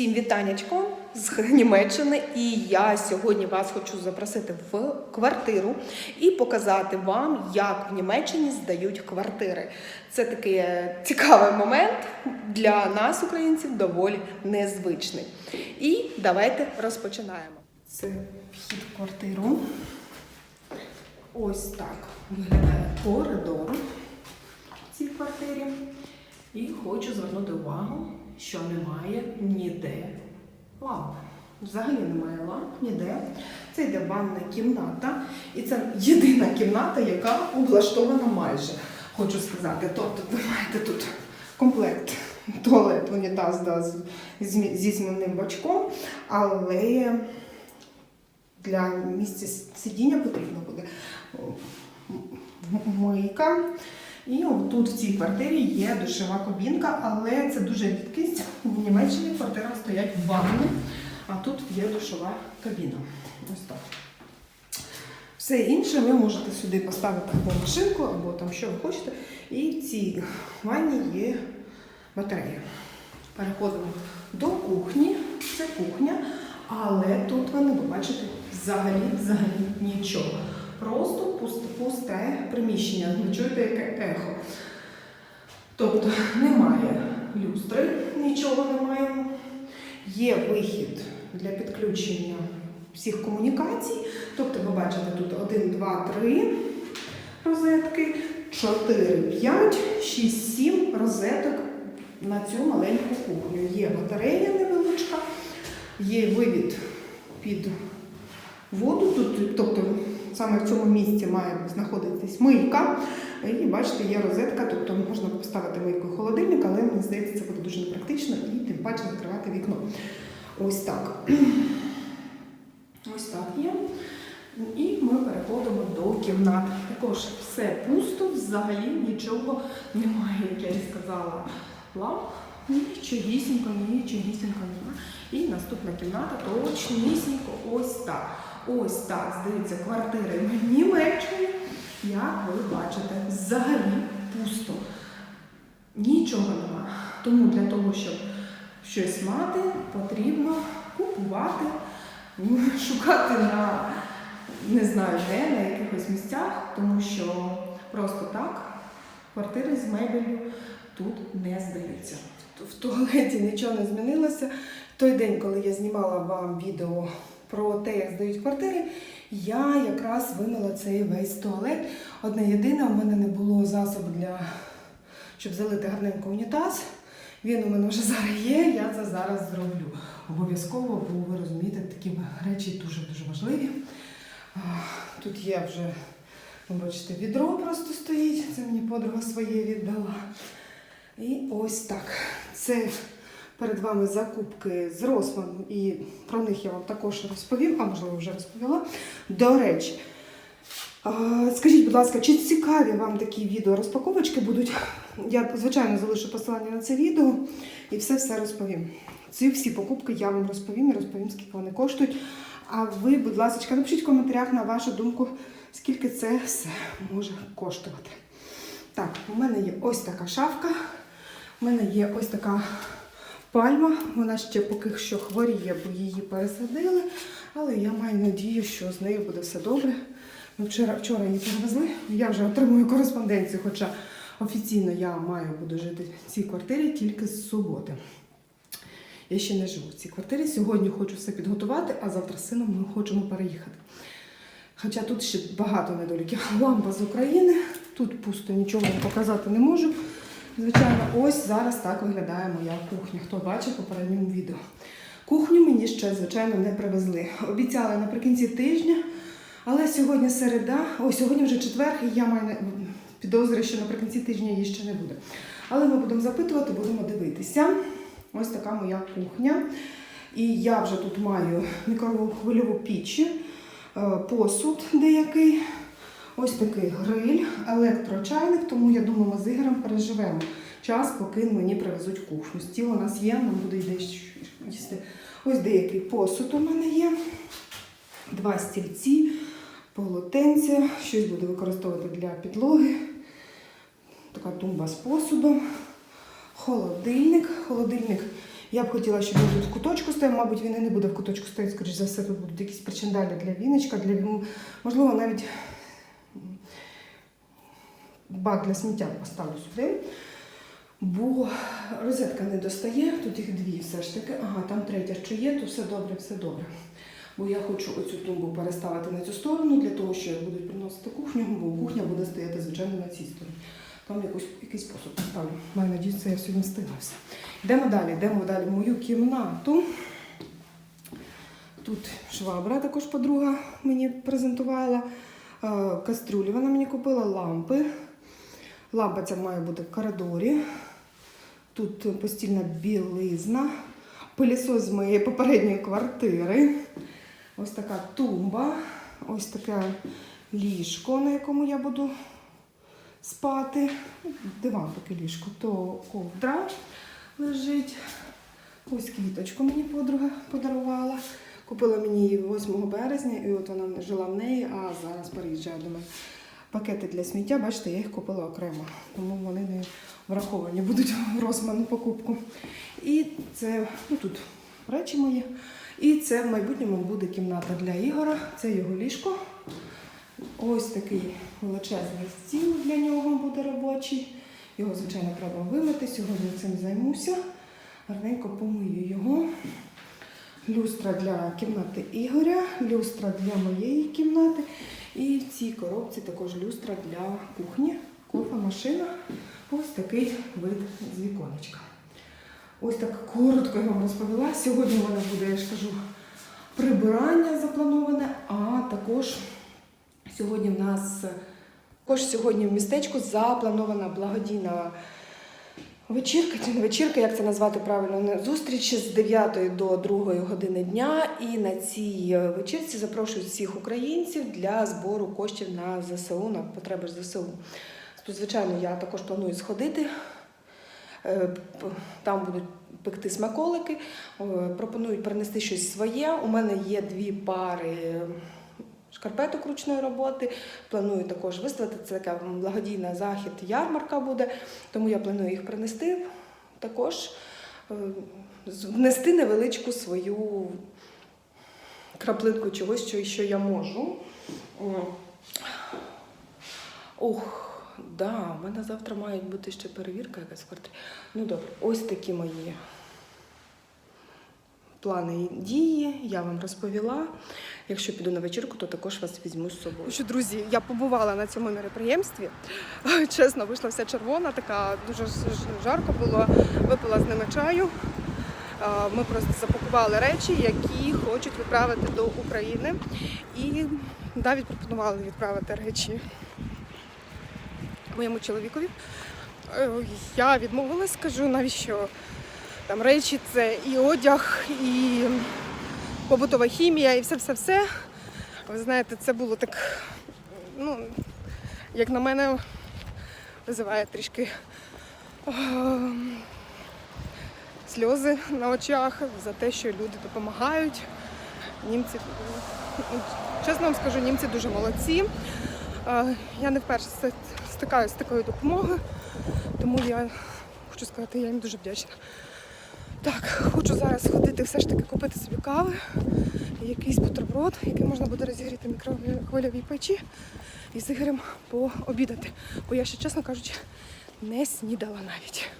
Всім вітанечко з Німеччини, і я сьогодні вас хочу запросити в квартиру і показати вам, як в Німеччині здають квартири. Це такий е, цікавий момент для нас, українців, доволі незвичний. І давайте розпочинаємо. Це вхід в квартиру. Ось так виглядає коридор в цій квартирі. І хочу звернути увагу, що немає ніде ламп. Взагалі немає ламп ніде. Це йде ванна кімната. І це єдина кімната, яка облаштована майже. Хочу сказати, тобто ви маєте тут комплект туалет, унітаз да, зі змінним бачком, але для місця сидіння потрібно буде мийка. І тут в цій квартирі є душова кабінка, але це дуже рідкість. В Німеччині в квартирах стоять ванни, а тут є душова кабіна. Ось так. Все інше ви можете сюди поставити або машинку, або там що ви хочете. І в цій ванні є батарея. Переходимо до кухні. Це кухня, але тут ви не побачите взагалі, взагалі нічого. Просто пусте, приміщення. Ви чуєте, яке ехо. Тобто немає люстри, нічого немає. Є вихід для підключення всіх комунікацій. Тобто, ви бачите тут 1, 2, 3 розетки, 4, 5, 6, 7 розеток на цю маленьку кухню. Є батарея невеличка, є вивід під воду. Тобто саме в цьому місці має знаходитись мийка. І бачите, є розетка, тобто можна поставити мийку і холодильник, але мені здається, це буде дуже непрактично і тим паче закривати вікно. Ось так. Ось так є. І ми переходимо до кімнат. Також все пусто, взагалі нічого немає, як я і сказала. Ламп, нічогісінько, нічогісінько немає. І наступна кімната точнісінько ось так. Ось так здаються квартири в Німеччині. Як ви бачите, взагалі пусто. Нічого нема. Тому для того, щоб щось мати, потрібно купувати, шукати на не знаю де, на якихось місцях, тому що просто так квартири з мебелью тут не здаються. В туалеті нічого не змінилося. Той день, коли я знімала вам відео про те, як здають квартири, я якраз вимила цей весь туалет. Одне єдине, у мене не було засобу для щоб залити гарненько унітаз. Він у мене вже зараз є, я це зараз зроблю. Обов'язково, бо ви розумієте, такі речі дуже-дуже важливі. Тут є вже, ви бачите, відро просто стоїть. Це мені подруга своє віддала. І ось так. Це перед вами закупки з Росман, і про них я вам також розповім, а можливо вже розповіла. До речі, Скажіть, будь ласка, чи цікаві вам такі відео розпаковочки будуть? Я, звичайно, залишу посилання на це відео і все-все розповім. Ці всі покупки я вам розповім і розповім, скільки вони коштують. А ви, будь ласка, напишіть в коментарях на вашу думку, скільки це все може коштувати. Так, у мене є ось така шафка, у мене є ось така пальма. Вона ще поки що хворіє, бо її пересадили. Але я маю надію, що з нею буде все добре. Ми вчора, вчора її перевезли. Я вже отримую кореспонденцію, хоча офіційно я маю буду жити в цій квартирі тільки з суботи. Я ще не живу в цій квартирі. Сьогодні хочу все підготувати, а завтра з сином ми хочемо переїхати. Хоча тут ще багато недоліків. Лампа з України, тут пусто нічого показати не можу. Звичайно, ось зараз так виглядає моя кухня. Хто бачив попередньому відео. Кухню мені ще, звичайно, не привезли. Обіцяли наприкінці тижня, але сьогодні середа, ой, сьогодні вже четвер, і я маю підозри, що наприкінці тижня її ще не буде. Але ми будемо запитувати, будемо дивитися. Ось така моя кухня. І я вже тут маю мікрохвильову піч, е, посуд деякий. Ось такий гриль, електрочайник, тому я думаю, ми з Ігорем переживемо час, поки мені привезуть кухню. Стіл у нас є, нам буде йде їсти. Ось деякий посуд у мене є. Два стільці, полотенця, щось буду використовувати для підлоги. Така тумба з посудом. Холодильник. Холодильник Я б хотіла, щоб він тут в куточку стояв. Мабуть, він і не буде в куточку стояти, скоріш за все, тут будуть якісь причиндалі для віночка, для можливо, навіть бак для сміття поставлю сюди. Бо розетка не достає, тут їх дві все ж таки. Ага, там третя що є, то все добре, все добре. Бо я хочу оцю тумбу переставити на цю сторону, для того, що як будуть приносити кухню, бо кухня буде стояти, звичайно, на цій стороні. Там якусь, якийсь посуд поставлю. Маю надію, це я сьогодні встигла. Йдемо далі, йдемо далі в мою кімнату. Тут швабра також подруга мені презентувала. Е, Каструлі вона мені купила, лампи. Лампа ця має бути в коридорі. Тут постільна білизна. Пилісос з моєї попередньої квартири. Ось така тумба. Ось таке ліжко, на якому я буду спати. Диван таке ліжко, то ковдра лежить. Ось квіточку мені подруга подарувала. Купила мені її 8 березня, і от вона жила в неї, а зараз переїжджає до мене. Пакети для сміття, бачите, я їх купила окремо, тому вони не враховані будуть в розману покупку. І це ну, тут речі мої. І це в майбутньому буде кімната для Ігора. Це його ліжко. Ось такий величезний стіл для нього буде робочий. Його, звичайно, треба вимити. Сьогодні цим займуся. Гарненько помию його. Люстра для кімнати Ігоря, люстра для моєї кімнати. І в цій коробці також люстра для кухні, кофемашина. Ось такий вид з віконечка. Ось так коротко я вам розповіла. Сьогодні в мене буде, я ж кажу, прибирання заплановане, а також сьогодні в нас також сьогодні в містечку запланована благодійна вечірка, чи не вечірка, як це назвати правильно, зустріч з 9 до 2 години дня. І на цій вечірці запрошують всіх українців для збору коштів на ЗСУ, на потреби ЗСУ. Тут, звичайно, я також планую сходити. Е, Там будуть пекти смаколики, е, пропонують принести щось своє. У мене є дві пари шкарпеток ручної роботи. Планую також виставити. Це така благодійна захід, ярмарка буде, тому я планую їх принести. Також е, внести невеличку свою краплинку чогось, що, що я можу. Ох, да, у мене завтра має бути ще перевірка якась в квартирі. Ну добре, ось такі мої плани і дії. Я вам розповіла. Якщо піду на вечірку, то також вас візьму з собою. Що, друзі, я побувала на цьому мероприємстві. Чесно, вийшла вся червона, така дуже жарко було. Випила з ними чаю. Ми просто запакували речі, які хочуть відправити до України. І навіть пропонували відправити речі моєму чоловікові. Е, Я відмовилась, скажу, навіщо там речі, це і одяг, і побутова хімія, і все-все-все. Ви знаєте, це було так, ну, як на мене, визиває трішки е, сльози на очах за те, що люди допомагають. Німці, чесно вам скажу, німці дуже молодці. Е, Я не вперше ст- стикаюся з такою допомогою, тому я хочу сказати, я їм дуже вдячна. Так, хочу зараз ходити, все ж таки купити собі кави, якийсь бутерброд, який можна буде розігріти в мікрохвильовій печі і з Ігорем пообідати. Бо я ще, чесно кажучи, не снідала навіть.